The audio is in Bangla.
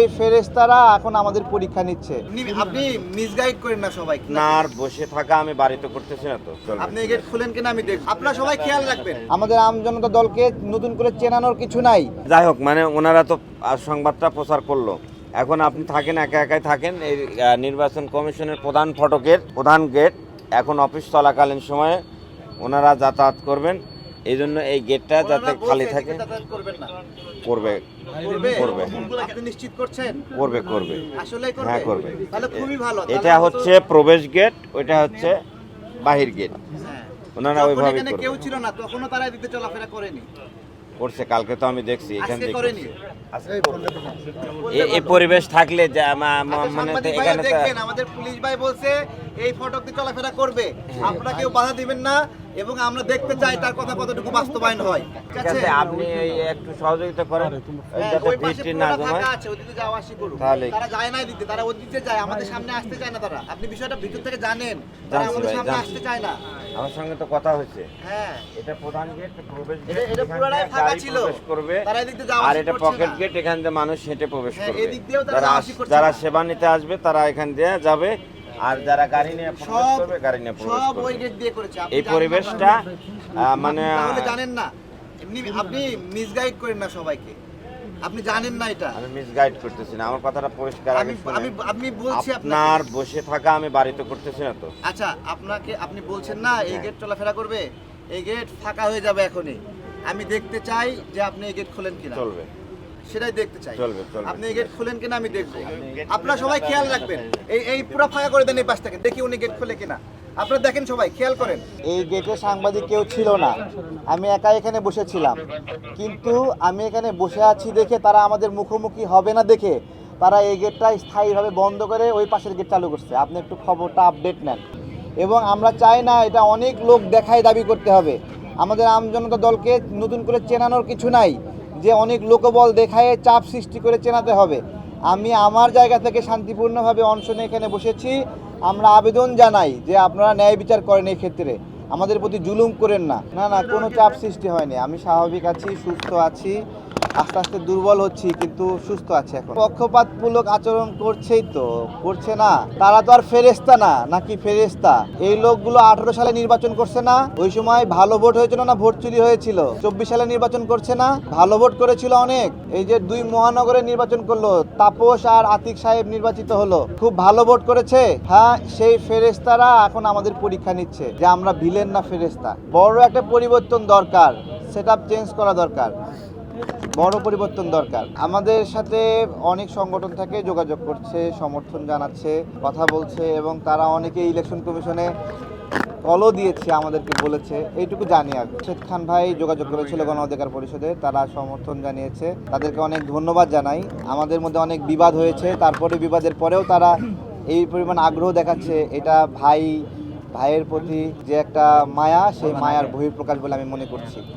সেই ফেরেস্তারা এখন আমাদের পরীক্ষা নিচ্ছে। আপনি- আপনি মিসগাইড করেন না সবাই না আর বসে থাকা আমি বাড়িতে করতেছি না তো। আপনি গেট খুলেন কিনা আমি দেখব আপনারা সবাই খেয়াল রাখবেন। আমাদের আমজনতা দলকে নতুন করে চেনানোর কিছু নাই। যাই হোক মানে ওনারা তো সংবাদটা প্রচার করল। এখন আপনি থাকেন একা একাই থাকেন। এই নির্বাচন কমিশনের প্রধান ফটকের প্রধান গেট এখন অফিস চলাকালীন সময়ে ওনারা যাতায়াত করবেন। এই জন্য এই গেটটা যাতে খালি থাকে করবে করবে? নিশ্চিত করছেন? করবে করবে। হ্যাঁ করবে। তাহলে খুবই ভালো। এটা হচ্ছে প্রবেশ গেট ওইটা হচ্ছে বাহির গেট হ্যাঁ। ওনারা এখানে কেউ ছিল না তখনও তারা এদিকে চলাফেরা করেনি। করছে কালকে তো আমি দেখছি এখান থেকে এই পরিবেশ থাকলে আচ্ছা, মানে এখানে আমাদের পুলিশ ভাই বলছে এই ফটক দিয়ে চলাফেরা করবে। হ্যাঁ। আপনারা কেউ বাধা দিবেন না এবং আমরা দেখতে চাই তার কথা কতটুকু বাস্তবায়ন হয়। ঠিক আছে আপনি একটু সহযোগিতা করেন হ্যাঁ, যাতে বৃষ্টি না পুরোটা জমায় আছে, ওদিকে যাওয়া আসি করুক। তাহলে। তারা যায় না দিতে তারা ওদিকে যায় আমাদের সামনে আসতে চায় না তারা। আপনি বিষয়টা ভিতর থেকে জানেন তারা আমাদের সামনে আসতে চায় না। আমার সঙ্গে তো কথা হয়েছে। হ্যাঁ। এটা প্রধান গেট প্রবেশ গেট এটা- পুরোটাই ফাঁকা ছিল। প্রবেশ করবে তারা এদিক যাওয়া আর এটা পকেট গেট এখান দিয়ে মানুষ হেঁটে প্রবেশ হ্যাঁ, করবে। এদিক দিয়েও তারা যারা আসি করছে যারা সেবা নিতে আসবে তারা এখান দিয়ে যাবে। আর যারা গাড়ি নিয়ে প্রবেশ করবে গাড়ি নিয়ে প্রবেশ সব ওই গেট দিয়ে করেছে। আপনি এই পরিবেশটা মানে তাহলে জানেন না। এমনি আপনি মিসগাইড করেন না সবাইকে। আপনি জানেন না এটা। আমি মিসগাইড করতেছি না আমার কথাটা পরিষ্কার আমি। আমি আমি বলছি আপনার বসে থাকা আমি বাড়িতে করতেছি না তো। আচ্ছা আপনাকে আপনি বলছেন না এই হ্যাঁ। গেট চলাফেরা করবে? এই গেট ফাঁকা হয়ে যাবে এখনই। আমি দেখতে চাই যে আপনি এই গেট খোলেন কিনা। চলবে। সেটাই দেখতে চাই। আপনি গেট খুলেন কিনা আমি দেখব। আপনারা সবাই খেয়াল রাখবেন। এই এই পুরো ফাঁকা করে দেন এই পাশ থেকে দেখি উনি গেট খোলে কিনা। আপনারা দেখেন সবাই খেয়াল করেন। এই গেটে সাংবাদিক কেউ ছিল না। আমি একা এখানে বসেছিলাম। কিন্তু আমি এখানে বসে আছি দেখে তারা আমাদের মুখোমুখি হবে না দেখে তারা এই গেটটা স্থায়ীভাবে বন্ধ করে ওই পাশের গেট চালু করছে। আপনি একটু খবরটা আপডেট নেন। এবং আমরা চাই না এটা অনেক লোক দেখায় দাবি করতে হবে। আমাদের আমজনতা দলকে নতুন করে চেনানোর কিছু নাই। যে অনেক লোকবল দেখায় চাপ সৃষ্টি করে চেনাতে হবে। আমি আমার জায়গা থেকে শান্তিপূর্ণভাবে অনশনে এখানে বসেছি। আমরা আবেদন জানাই যে আপনারা ন্যায় বিচার করেন এই ক্ষেত্রে। আমাদের প্রতি জুলুম করেন না। না না, কোনো চাপ সৃষ্টি হয়নি। আমি স্বাভাবিক আছি, সুস্থ আছি। আস্তে আস্তে দুর্বল হচ্ছি, কিন্তু সুস্থ আছে এখন। পক্ষপাতমূলক আচরণ করছেই তো, করছে না। তারা তো আর ফেরেস্তা না, নাকি ফেরেস্তা এই লোকগুলো আঠারো সালে নির্বাচন করছে না? ওই সময় ভালো ভোট হয়েছিল না, ভোট চুরি হয়েছিল? চব্বিশ সালে নির্বাচন করছে না? ভালো ভোট করেছিল অনেক। এই যে দুই মহানগরে নির্বাচন করল, তাপস আর আতিক সাহেব নির্বাচিত হলো। খুব ভালো ভোট করেছে? হ্যাঁ সেই ফেরেস্তারা এখন আমাদের পরীক্ষা নিচ্ছে যে আমরা ভিলেন না ফেরেস্তা বড় একটা পরিবর্তন দরকার সেট চেঞ্জ করা দরকার। বড় পরিবর্তন দরকার। আমাদের সাথে অনেক সংগঠন থেকে, যোগাযোগ করছে, সমর্থন জানাচ্ছে, কথা বলছে এবং তারা অনেকে ইলেকশন কমিশনে কলও দিয়েছে, আমাদেরকে বলেছে। এইটুকু জানি আর শেখ খান ভাই যোগাযোগ করেছিল গণ অধিকার পরিষদে, তারা সমর্থন জানিয়েছে। তাদেরকে অনেক ধন্যবাদ জানাই। আমাদের মধ্যে অনেক বিবাদ হয়েছে, তারপরে বিবাদের পরেও তারা এই পরিমাণ আগ্রহ দেখাচ্ছে। এটা ভাই, ভাইয়ের প্রতি যে একটা মায়া, সেই মায়ার বহিঃপ্রকাশ বলে আমি মনে করছি।